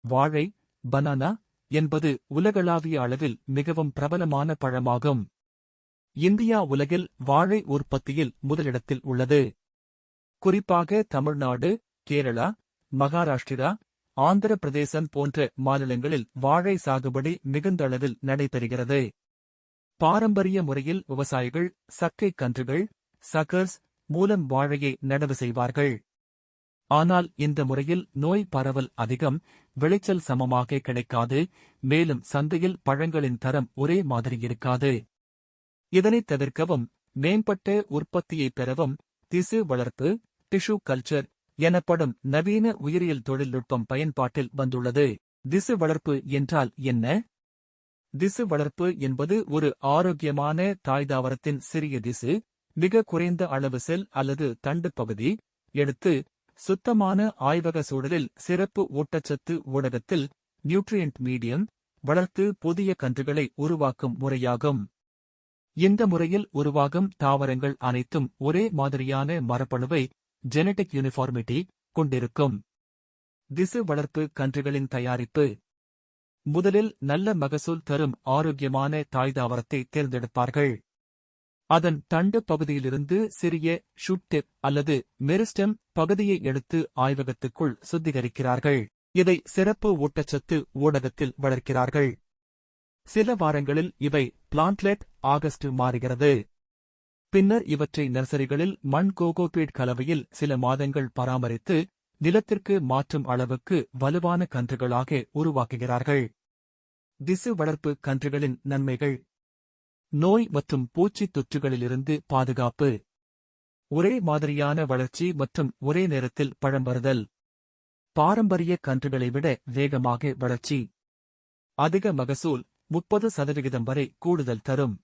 வாழை பனானா என்பது உலகளாவிய அளவில் மிகவும் பிரபலமான பழமாகும். இந்தியா உலகில் வாழை உற்பத்தியில் முதலிடத்தில் உள்ளது. குறிப்பாக தமிழ்நாடு கேரளா மகாராஷ்டிரா ஆந்திர பிரதேசம் போன்ற மாநிலங்களில் வாழை சாகுபடி மிகுந்த அளவில் நடைபெறுகிறது. பாரம்பரிய முறையில் விவசாயிகள் சக்கை கன்றுகள் சக்கர்ஸ் மூலம் வாழையை நடவு செய்வார்கள். ஆனால் இந்த முறையில் நோய் பரவல் அதிகம் விளைச்சல் சமமாக கிடைக்காது மேலும் சந்தையில் பழங்களின் தரம் ஒரே மாதிரி இருக்காது. இதனைத் தவிர்க்கவும் மேம்பட்ட உற்பத்தியை பெறவும் திசு வளர்ப்பு டிஷ்யூ கல்ச்சர் எனப்படும் நவீன உயிரியல் தொழில்நுட்பம் பயன்பாட்டில் வந்துள்ளது. திசு வளர்ப்பு என்றால் என்ன? திசு வளர்ப்பு என்பது ஒரு ஆரோக்கியமான தாய்தாவரத்தின் சிறிய திசு மிக குறைந்த அளவு செல் அல்லது தண்டு பகுதி எடுத்து சுத்தமான ஆய்வக சூழலில் சிறப்பு ஊட்டச்சத்து ஊடகத்தில் நியூட்ரியன்ட் மீடியம் வளர்த்து புதிய கன்றுகளை உருவாக்கும் முறையாகும். இந்த முறையில் உருவாகும் தாவரங்கள் அனைத்தும் ஒரே மாதிரியான மரபணுவை ஜெனடிக் யூனிஃபார்மிட்டி கொண்டிருக்கும். திசு வளர்ப்பு கன்றுகளின் தயாரிப்பு. முதலில் நல்ல மகசூல் தரும் ஆரோக்கியமான தாய் தாவரத்தை தேர்ந்தெடுப்பார்கள். அதன் தண்டு பகுதியிலிருந்து சிறிய ஷூட் அல்லது மெரிஸ்டெம் பகுதியை எடுத்து ஆய்வகத்துக்குள் சுத்திகரிக்கிறார்கள். இதை சிறப்பு ஊட்டச்சத்து ஊடகத்தில் வளர்க்கிறார்கள். சில வாரங்களில் இவை பிளான்ட்லெட் ஆகஸ்ட் மாறுகிறது. பின்னர் இவற்றை நர்சரிகளில் மண் கோகோபீட் கலவையில் சில மாதங்கள் பராமரித்து நிலத்திற்கு மாற்றும் அளவுக்கு வலுவான கன்றுகளாக உருவாக்குகிறார்கள். திசு வளர்ப்பு கன்றுகளின் நன்மைகள் நோய் மற்றும் பூச்சி தொற்றுகளிலிருந்து பாதுகாப்பு. ஒரே மாதிரியான வளர்ச்சி மற்றும் ஒரே நேரத்தில் பழம் வருதல் பாரம்பரிய கன்றுகளை விட வேகமாக வளர்ச்சி. அதிக மகசூல் முப்பது சதவிகிதம் வரை கூடுதல் தரும்.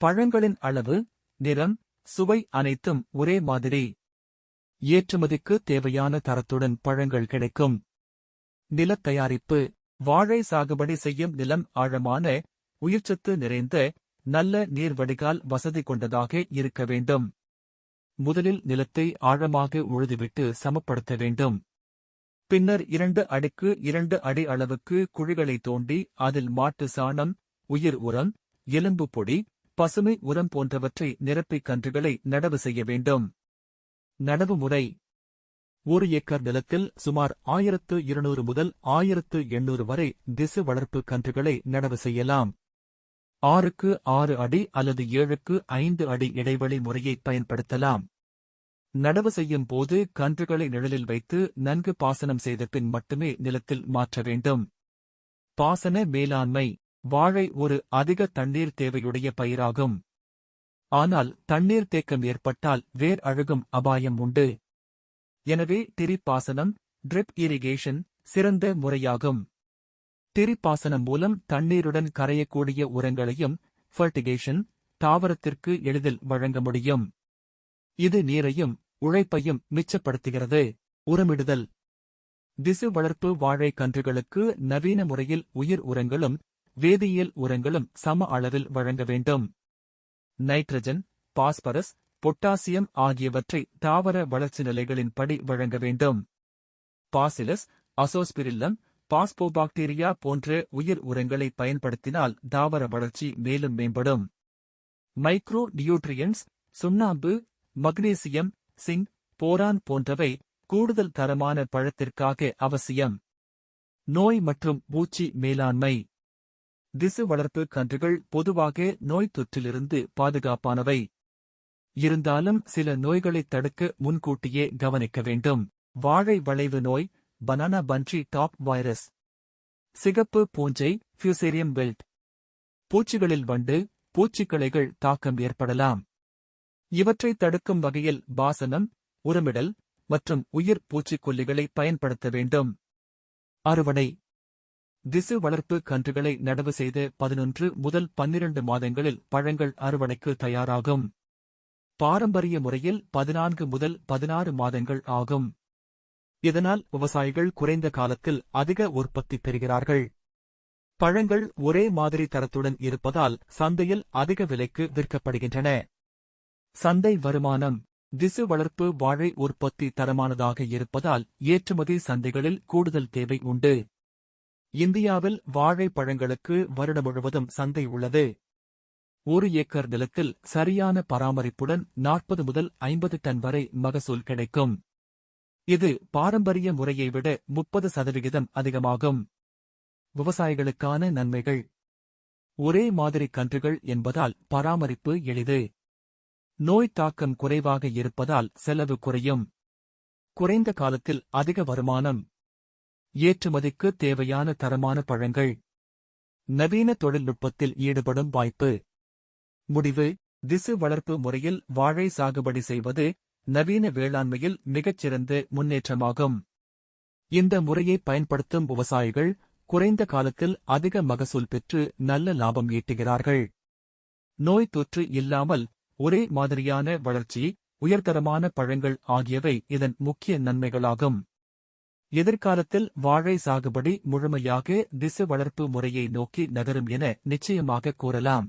பழங்களின் அளவு நிறம் சுவை அனைத்தும் ஒரே மாதிரி. ஏற்றுமதிக்கு தேவையான தரத்துடன் பழங்கள் கிடைக்கும். நிலத் தயாரிப்பு. வாழை சாகுபடி செய்யும் நிலம் ஆழமான உயிர்ச்சத்து நிறைந்த நல்ல நீர் வடிகால் வசதி கொண்டதாக இருக்க வேண்டும். முதலில் நிலத்தை ஆழமாக உழுதுவிட்டு சமப்படுத்த வேண்டும். பின்னர் இரண்டு அடிக்கு இரண்டு அடி அளவுக்கு குழிகளை தோண்டி அதில் மாட்டு சாணம் உயிர் உரம் எலும்பு பொடி பசுமை உரம் போன்றவற்றை நிரப்பிக் கன்றுகளை நடவு செய்ய வேண்டும். நடவு முறை. ஒரு ஏக்கர் நிலத்தில் சுமார் ஆயிரத்து இருநூறு முதல் ஆயிரத்து எண்ணூறு வரை திசு வளர்ப்பு கன்றுகளை நடவு செய்யலாம். ஆறுக்கு ஆறு அடி அல்லது ஏழுக்கு ஐந்து அடி இடைவெளி முறையை பயன்படுத்தலாம். நடவு செய்யும் போது கன்றுகளை நிழலில் வைத்து நன்கு பாசனம் செய்த பின் மட்டுமே நிலத்தில் மாற்ற வேண்டும். பாசன மேலாண்மை வாழை ஒரு அதிக தண்ணீர் தேவையுடைய பயிராகும். ஆனால் தண்ணீர் தேக்கம் ஏற்பட்டால் வேர் அழுகும் அபாயம் உண்டு. எனவே திரிப்பாசனம் ட்ரிப் இரிகேஷன் சிறந்த முறையாகும். திரிப்பாசனம் மூலம் தண்ணீருடன் கரையக்கூடிய உரங்களையும் ஃபர்டிகேஷன் தாவரத்திற்கு எளிதில் வழங்க முடியும். இது நீரையும் உழைப்பையும் மிச்சப்படுத்துகிறது. உரமிடுதல். திசு வளர்ப்பு வாழை கன்றுகளுக்கு நவீன முறையில் உயிர் உரங்களும் வேதியியல் உரங்களும் சம அளவில் வழங்க வேண்டும். நைட்ரஜன் பாஸ்பரஸ் பொட்டாசியம் ஆகியவற்றை தாவர வளர்ச்சி நிலைகளின் படி வழங்க வேண்டும். பாசிலஸ் அசோஸ்பிரில்லம் பாஸ்போபாக்டீரியா போன்ற உயிர் உரங்களை பயன்படுத்தினால் தாவர வளர்ச்சி மேலும் மேம்படும். மைக்ரோ நியூட்ரியன்ஸ் சுண்ணாம்பு மக்னீசியம் சிங் போரான் போன்றவை கூடுதல் தரமான பழத்திற்காக அவசியம். நோய் மற்றும் பூச்சி மேலாண்மை. திசு வளர்ப்பு கன்றுகள் பொதுவாக நோய் தொற்றிலிருந்து பாதுகாப்பானவை. இருந்தாலும் சில நோய்களைத் தடுக்க முன்கூட்டியே கவனிக்க வேண்டும். வாழை வளைவு நோய் பனானா பன்றி டாப் வைரஸ் சிகப்பு பூஞ்சை ஃபியூசேரியம் பெல்ட் பூச்சிகளில் வண்டு பூச்சிக்களைகள் தாக்கம் ஏற்படலாம். இவற்றை தடுக்கும் வகையில் பாசனம் உரமிடல் மற்றும் உயிர் பூச்சிக்கொல்லிகளை பயன்படுத்த வேண்டும். அறுவடை. திசு வளர்ப்பு கன்றுகளை நடவு செய்த பதினொன்று முதல் பன்னிரண்டு மாதங்களில் பழங்கள் அறுவடைக்கு தயாராகும். பாரம்பரிய முறையில் பதினான்கு முதல் பதினாறு மாதங்கள் ஆகும். இதனால் விவசாயிகள் குறைந்த காலத்தில் அதிக உற்பத்தி பெறுகிறார்கள். பழங்கள் ஒரே மாதிரி தரத்துடன் இருப்பதால் சந்தையில் அதிக விலைக்கு விற்கப்படுகின்றன. சந்தை வருமானம் திசு வளர்ப்பு வாழை உற்பத்தி தரமானதாக இருப்பதால் ஏற்றுமதி சந்தைகளில் கூடுதல் தேவை உண்டு. இந்தியாவில் வாழைப்பழங்களுக்கு வருடம் முழுவதும் சந்தை உள்ளது. ஒரு ஏக்கர் நிலத்தில் சரியான பராமரிப்புடன் நாற்பது முதல் ஐம்பது டன் வரை மகசூல் கிடைக்கும். இது பாரம்பரிய முறையை விட முப்பது சதவிகிதம் அதிகமாகும். விவசாயிகளுக்கான நன்மைகள். ஒரே மாதிரி கன்றுகள் என்பதால் பராமரிப்பு எளிது. நோய் தாக்கம் குறைவாக இருப்பதால் செலவு குறையும். குறைந்த காலத்தில் அதிக வருமானம். ஏற்றுமதிக்கு தேவையான தரமான பழங்கள். நவீன தொழில்நுட்பத்தில் ஈடுபடும் வாய்ப்பு. முடிவு. திசு வளர்ப்பு முறையில் வாழை சாகுபடி செய்வது நவீன வேளாண்மையில் மிகச்சிறந்த முன்னேற்றமாகும். இந்த முறையை பயன்படுத்தும் விவசாயிகள் குறைந்த காலத்தில் அதிக மகசூல் பெற்று நல்ல லாபம் ஈட்டுகிறார்கள். நோய் தொற்று இல்லாமல் ஒரே மாதிரியான வளர்ச்சி உயர்தரமான பழங்கள் ஆகியவை இதன் முக்கிய நன்மைகளாகும். எதிர்காலத்தில் வாழை சாகுபடி முழுமையாக திசு வளர்ப்பு முறையை நோக்கி நகரும் என நிச்சயமாக கூறலாம்.